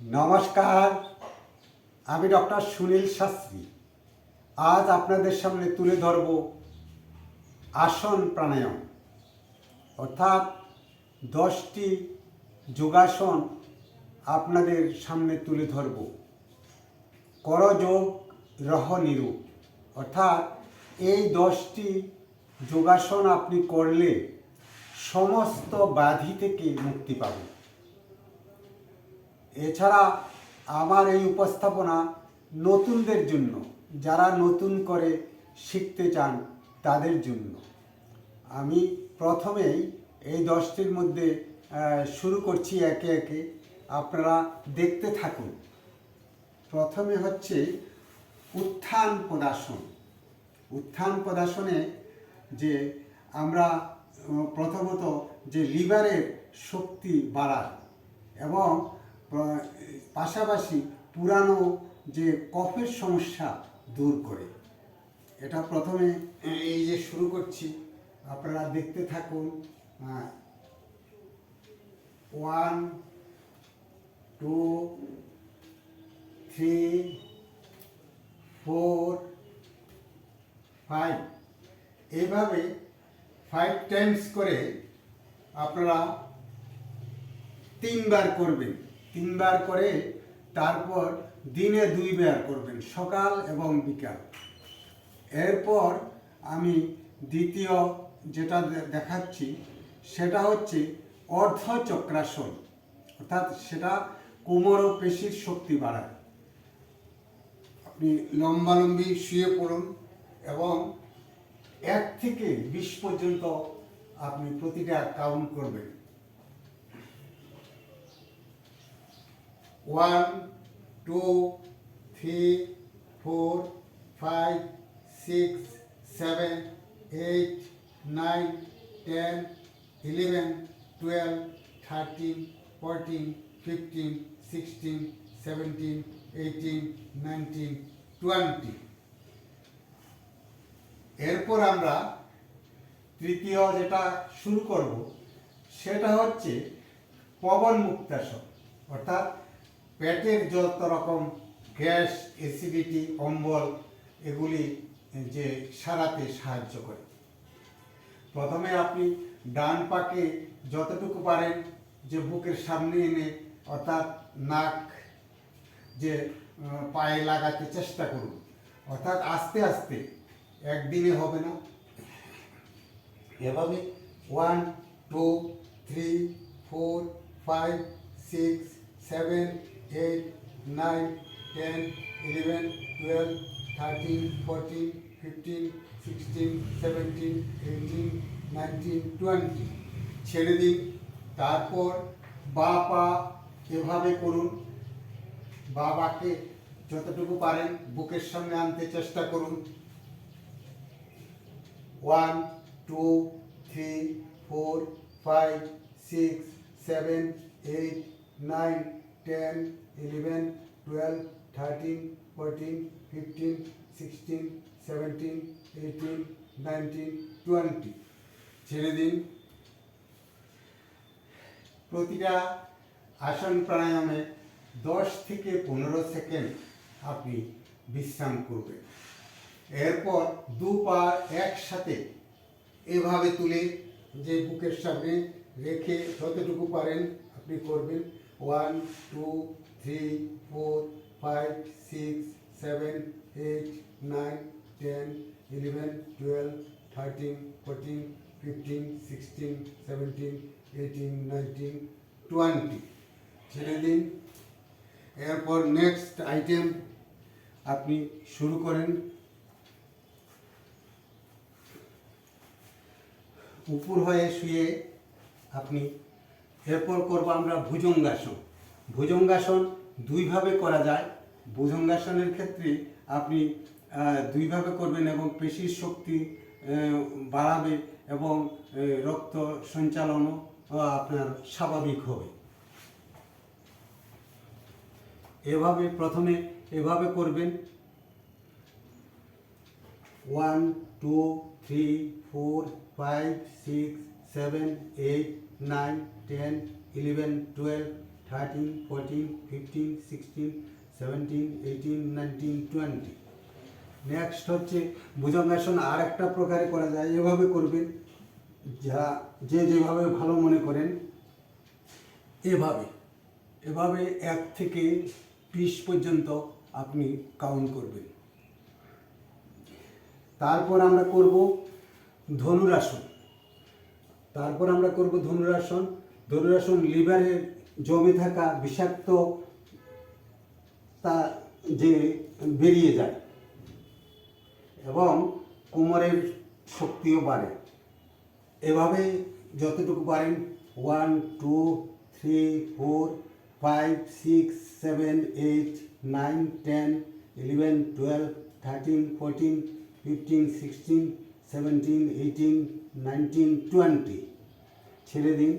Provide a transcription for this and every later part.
নমস্কার, আমি ডক্টর সুনীল শাস্ত্রী। আজ আপনাদের সামনে তুলে ধরব আসন প্রাণায়াম। অর্থাৎ দশটি যোগাসন আপনাদের সামনে তুলে ধরব। করযোগ রহ নিরূপ। অর্থাৎ এই দশটি যোগাসন আপনি করলে সমস্ত ব্যাধি থেকে মুক্তি পাবেন। এছাড়া আমার এই উপস্থাপনা নতুনদের জন্য, যারা নতুন করে শিখতে চান তাদের জন্য। আমি প্রথমেই এই দশটির মধ্যে শুরু করছি একে একে। আপনারা দেখতে থাকুন। প্রথমে হচ্ছে উত্থান পদাসন উত্থান পদাসনে যে আমরা প্রথমত যে লিভারের শক্তি বাড়ায় এবং পাশাপাশি পুরানো যে কফের সমস্যা দূর করে। এটা প্রথমে এই যে শুরু করছি, আপনারা দেখতে থাকুন one two three four five এইভাবে ফাইভ টাইমস করে আপনারা তিনবার করবেন। তিনবার করে তারপর দিনে দুইবার করবেন, সকাল এবং বিকাল। এরপর আমি দ্বিতীয় যেটা দেখাচ্ছি, সেটা হচ্ছে অর্ধ চক্রাসন অর্থাৎ সেটা কোমর ও পেশির শক্তি বাড়ায়। আপনি লম্বালম্বি শুয়ে পড়ুন এবং এক থেকে বিশ পর্যন্ত আপনি প্রতিটা কাউন্ট করবেন। One two three four five six seven eight nine ten eleven twelve thirteen fourteen fifteen sixteen seventeen eighteen nineteen twenty এরপর আমরা তৃতীয় যেটা শুরু করব, সেটা হচ্ছে পবন মুক্তাসন অর্থাৎ পেটের যত রকম গ্যাস অ্যাসিডিটি অম্বল, এগুলি যে সারাতে সাহায্য করে। প্রথমে আপনি ডান পাকে যতটুকু পারেন যে বুকের সামনে এনে, অর্থাৎ নাক, যে পায়ে লাগাতে চেষ্টা করুন। অর্থাৎ আস্তে আস্তে, একদিনে হবে না। এভাবে one, two, three, four, five, six, seven eight nine ten eleven twelve thirteen fourteen fifteen sixteen seventeen eighteen nineteen twenty ছেড়ে দিন। তারপর বা পা এভাবে করুন। বাবাকে যতটুকু পারেন বুকের সামনে আনতে চেষ্টা করুন। One, two, three, four, five, six, seven, eight, nine ten eleven twelve thirteen fourteen fifteen sixteen seventeen eighteen nineteen twenty ছেড়ে দিন। প্রতিটা আসন প্রাণায়ামে দশ থেকে পনেরো সেকেন্ড আপনি বিশ্রাম করবেন। এরপর দু পা একসাথে এভাবে তুলে যে বুকের সামনে রেখে যতটুকু পারেন আপনি করবেন। One two three four five six seven eight nine ten eleven twelve thirteen fourteen fifteen sixteen seventeen eighteen nineteen twenty ছেড়ে দিন। এরপর নেক্সট আইটেম আপনি শুরু করেন। উপর হয়ে শুয়ে আপনি এরপর করব আমরা ভুজঙ্গাসন। ভুজঙ্গাসন দুইভাবে করা যায়। ভুজঙ্গাসনের ক্ষেত্রে আপনি দুইভাবে করবেন এবং পেশির শক্তি বাড়াবে এবং রক্ত সঞ্চালনও আপনার স্বাভাবিক হবে। এভাবে প্রথমে এভাবে করবেন। One, two, three, four, five, six, seven, eight nine ten eleven twelve thirteen fourteen fifteen sixteen seventeen eighteen nineteen twenty next হচ্ছে ভুজঙ্গাসন আর একটা প্রকারে করা যায়, এভাবে করবেন। যা, যে যেভাবে ভালো মনে করেন, এভাবে এভাবে এক থেকে বিশ পর্যন্ত আপনি কাউন্ট করবেন। তারপর আমরা করব ধনুরাসন তারপর আমরা করব ধনুরাসন। ধনুরাসন লিভারে জমে থাকা বিষাক্ত তা যে বেরিয়ে যায় এবং কোমরের শক্তিও বাড়ে। এভাবে যতটুকু পারেন one two three four five six seven eight nine ten eleven twelve thirteen fourteen fifteen sixteen seventeen eighteen nineteen twenty ছেড়ে দিন।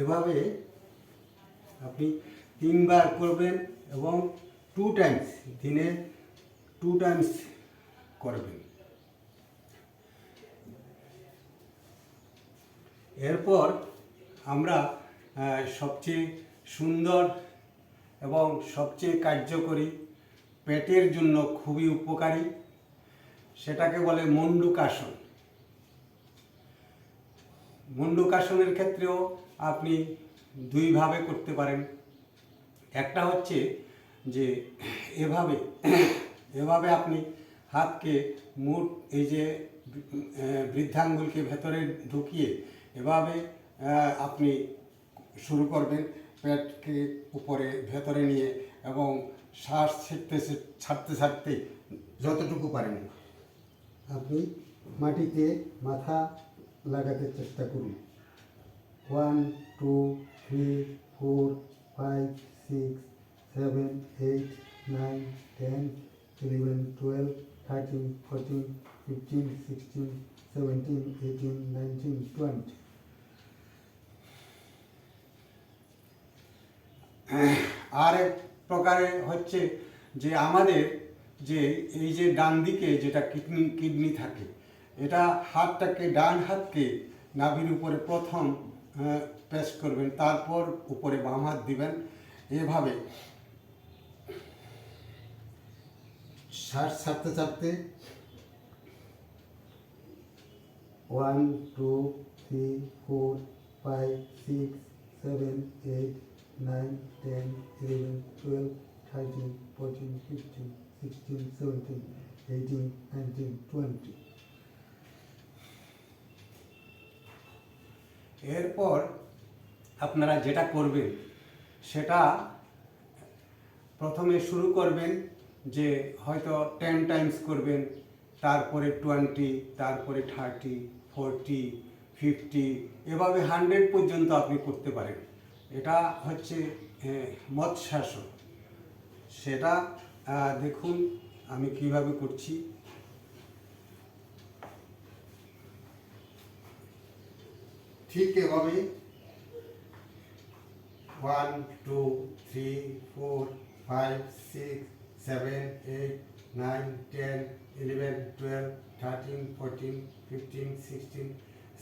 এভাবে আপনি তিনবার করবেন এবং টু টাইমস দিনে টু টাইমস করবেন। এরপর আমরা সবচেয়ে সুন্দর এবং সবচেয়ে কার্যকরী পেটের জন্য খুবই উপকারী। সেটাকে বলে মন্ডুকাসন। মন্ডুকাসনের ক্ষেত্রেও আপনি দুইভাবে করতে পারেন। একটা হচ্ছে যে এভাবে এভাবে আপনি হাতকে মুঠ এই যে বৃদ্ধাঙ্গুলকে ভেতরে ঢুকিয়ে এভাবে আপনি শুরু করবেন পেটকে উপরে ভেতরে নিয়ে এবং শ্বাস ছেড়তে ছাড়তে ছাড়তে যতটুকু পারেন। আপনি মাটিতে মাথা লাগাতে চেষ্টা করুন। One two three four five six seven eight nine ten eleven twelve thirteen fourteen fifteen sixteen seventeen eighteen nineteen twenty আর এক প্রকারে হচ্ছে যে আমাদের যে এই যে ডান দিকে যেটা কিডনি কিডনি থাকে, এটা হাতটাকে, ডান হাতকে নাভির উপরে প্রথম প্রেস করবেন, তারপর উপরে বাম হাত দিবেন। এভাবে শ্বাস ছাড়তে ছাড়তে one two three four five six seven eight nine ten eleven twelve thirteen fourteen fifteen sixteen seventeen eighteen nineteen twenty এরপর আপনারা যেটা করবেন, সেটা প্রথমে শুরু করবেন যে হয়তো টেন টাইমস করবেন, তারপরে টোয়েন্টি তারপরে থার্টি ফোরটি ফিফটি এভাবে হান্ড্রেড পর্যন্ত আপনি করতে পারেন। এটা হচ্ছে মৎস্যাসন সেটা দেখুন আমি কীভাবে করছি। ঠিক এভাবে one two three four five six seven eight nine ten eleven twelve thirteen fourteen fifteen sixteen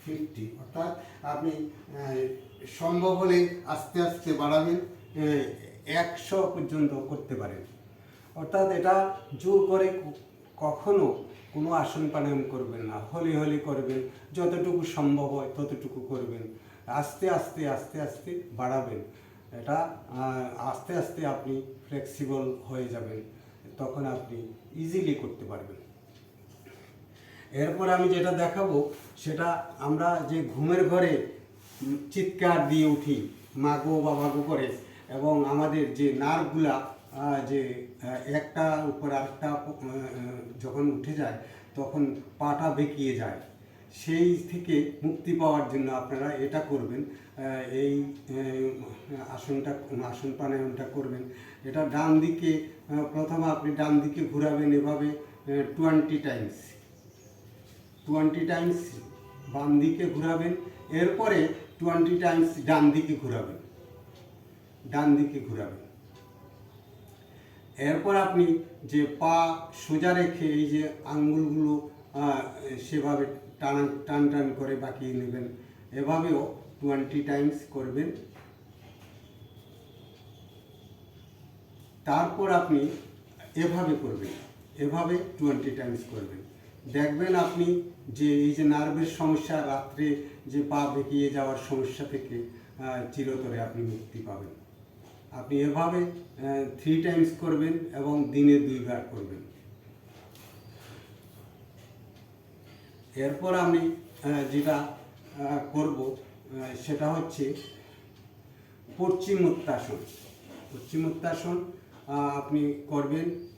fifty অর্থাৎ আপনি সম্ভব হলে আস্তে আস্তে বাড়াবেন একশো পর্যন্ত করতে পারেন। অর্থাৎ এটা জোর করে কখনো কোনো আসন প্রাণায়াম করবেন না। হলি হলি করবেন, যতটুকু সম্ভব হয় ততটুকু করবেন। আস্তে আস্তে আস্তে আস্তে বাড়াবেন। এটা আস্তে আস্তে আপনি ফ্লেক্সিবল হয়ে যাবেন। তখন আপনি ইজিলি করতে পারবেন। এরপর আমি যেটা দেখাবো, সেটা আমরা যে ঘুমের ঘরে চিৎকার দিয়ে উঠি মাগো বাবাগো করে, এবং আমাদের যে নার্ভগুলা যে একটা উপর আরেকটা যখন উঠে যায়, তখন পাটা বেঁকিয়ে যায়। সেই থেকে মুক্তি পাওয়ার জন্য আপনারা এটা করবেন এই আসনটা, আসন প্রাণায়ামটা করবেন। এটা ডান দিকে প্রথমে আপনি ডান দিকে ঘোরাবেন এভাবে টোয়েন্টি টাইমস টোয়েন্টি টাইমস বাম দিকে ঘোরাবেন, এরপরে টোয়েন্টি টাইমস ডান দিকে ঘোরাবেন। ডান দিকে ঘোরাবেন। এরপর আপনি যে পা সোজা রেখে এই যে আঙ্গুলগুলো সেভাবে টান টান টান করে বাঁকিয়ে নেবেন, এভাবেও টোয়েন্টি টাইমস করবেন। তারপর আপনি এভাবে করবেন, এভাবে টোয়েন্টি টাইমস করবেন। দেখবেন আপনি যে এই যে নার্ভের সমস্যা রাত্রে যে পা বেঁকিয়ে যাওয়ার সমস্যা থেকে চিরতরে আপনি মুক্তি পাবেন। আপনি এভাবে থ্রি টাইমস করবেন এবং দিনে দুইবার করবেন। এরপর আমি যেটা করব সেটা হচ্ছে পশ্চিমোত্তাসন। পশ্চিমোত্তাসন আপনি করবেন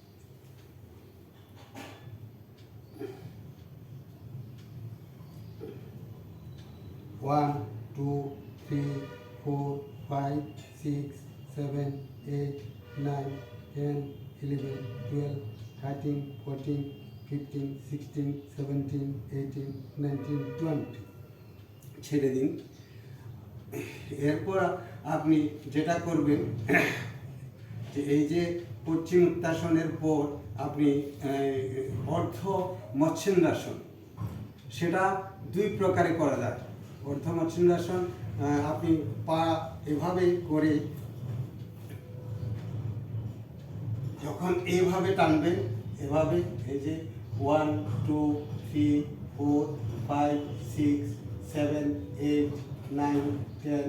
one two three four five six seven eight nine ten eleven twelve thirteen fourteen fifteen sixteen seventeen eighteen nineteen twenty ছেড়ে দিন। এরপর আপনি যেটা করবেন, যে এই যে পশ্চিম উত্তাসনের পর আপনি অর্ধ মৎস্যেন্দ্রাসন সেটা দুই প্রকারে করা যায়। অর্ধ মৎস্যেন্দ্রাসন আপনি পা এভাবে করে যখন এইভাবে টানবেন, এভাবে এই যে one two three four five six seven eight nine ten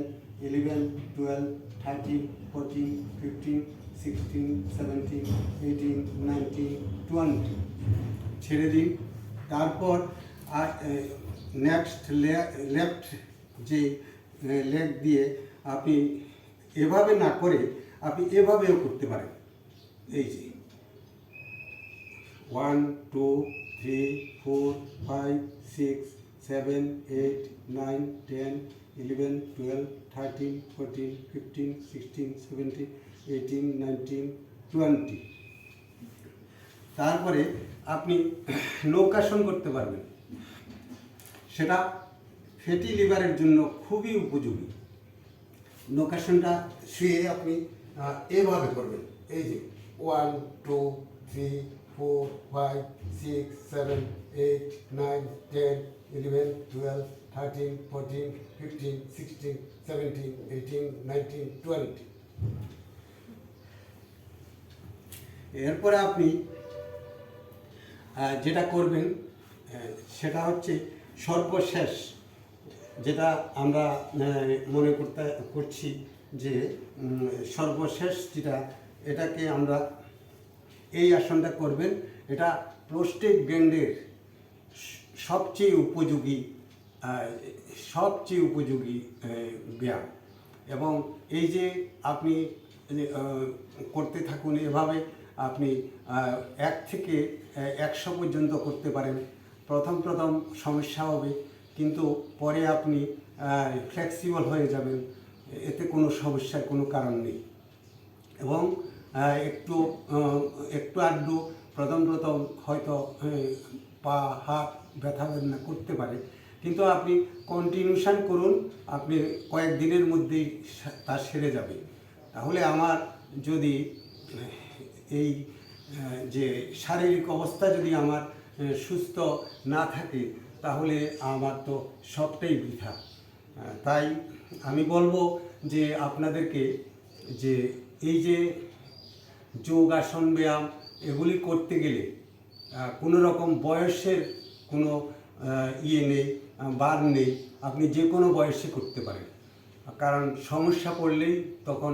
eleven twelve thirteen fourteen fifteen sixteen seventeen eighteen nineteen twenty ছেড়ে দিন। তারপর আর নেক্সট লেফট যে লেগ দিয়ে আপনি এভাবে না করে আপনি এভাবেও করতে পারেন। এই যে। One two three four five six seven eight nine ten eleven twelve thirteen fourteen fifteen sixteen seventeen eighteen nineteen twenty তারপরে আপনি নৌকাসন করতে পারবেন। সেটা ফ্যাটি লিভারের জন্য খুবই উপযোগী। লোকেশনটা শুয়ে আপনি এভাবে করবেন এই যে one two three four five six seven eight nine ten eleven twelve thirteen fourteen fifteen sixteen seventeen eighteen nineteen twenty এরপরে আপনি যেটা করবেন সেটা হচ্ছে সর্বশেষ যেটা আমরা মনে করতে, করছি যে সর্বশেষ যেটা, এটাকে আমরা এই আসনটা করবেন। এটা প্রোস্টেট গ্যান্ডের সবচেয়ে উপযোগী সবচেয়ে উপযোগী ব্যায়াম। এবং এই যে আপনি করতে থাকুন এভাবে, আপনি এক থেকে একশো পর্যন্ত করতে পারেন। প্রথম প্রথম সমস্যা হবে, কিন্তু পরে আপনি ফ্লেক্সিবল হয়ে যাবেন। এতে কোনো সমস্যার কোনো কারণ নেই। এবং একটু একটু আধটু প্রথম প্রথম হয়তো পা, হাত ব্যথা বেদনা করতে পারে। কিন্তু আপনি কন্টিনিউশন করুন, আপনি কয়েকদিনের মধ্যেই তা সেরে যাবে। তাহলে আমার যদি, এই যে শারীরিক অবস্থা যদি আমার সুস্থ না থাকে, তাহলে আমার তো সবটাই বৃথা। তাই আমি বলব যে আপনাদেরকে যে এই যে যোগ আসন ব্যায়াম, এগুলি করতে গেলে কোনো রকম বয়সের কোনো ইয়ে নেই বার নেই, আপনি যে কোনো বয়সে করতে পারেন। কারণ সমস্যা পড়লেই তখন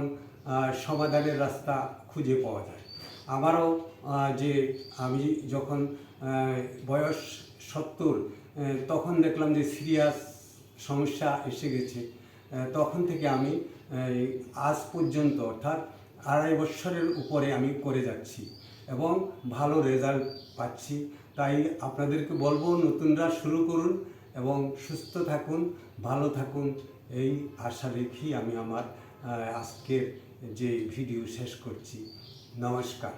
সমাধানের রাস্তা খুঁজে পাওয়া যায়। আমারও যে আমি যখন বয়স সত্তর তখন দেখলাম যে সিরিয়াস সমস্যা এসে গেছে। তখন থেকে আমি আজ পর্যন্ত অর্থাৎ আড়াই বছরের উপরে আমি করে যাচ্ছি এবং ভালো রেজাল্ট পাচ্ছি। তাই আপনাদেরকে বলব, নতুনরা শুরু করুন এবং সুস্থ থাকুন, ভালো থাকুন। এই আশা রেখেই আমি আমার আজকের যে ভিডিও শেষ করছি। নমস্কার।